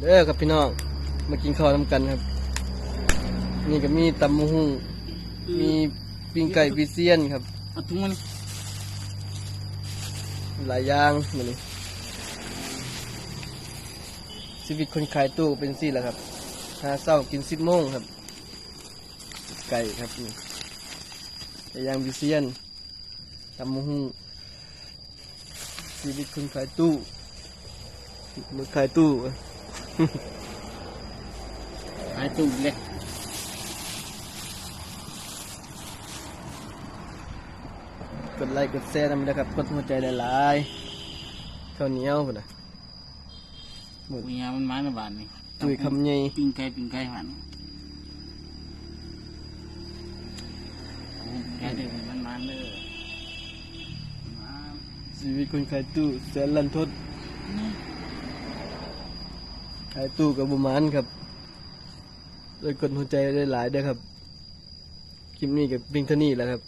เด้อครับพี่น้อง มากินข้าวนำกันครับ นี่ก็มีตำมะฮุ่งมีปิ้งไก่วิเซียนครับเอาถุงมันหลายอย่างมาเลยชีวิตคนขายตู้เป็นสี่แหละครับหาเศร้ากินสิบโมงครับ ไก่ครับนี่ไก่ย่างวิเซียนตำมะฮุ่งชีวิตคนขายตู้มือขายตู้ หายตู้เล็กกดไลค์กดแชร์นำนะครับกดหัวใจหลายๆข้าวเหนียวพุ่นนะหมดปุยยามันไม้ในบ้านนี่จุยคำใหญ่ ปิ้งไก่ปิ้งไก่หันแค่เด็กมันมันเลยมาชีวิตคนขายตู้แสนลันทดขายตู้กับบุมานครับโดยกดหัวใจได้หลายเด้อครับ คลิปนี้กับบิงเท่านี้แหล้วครับ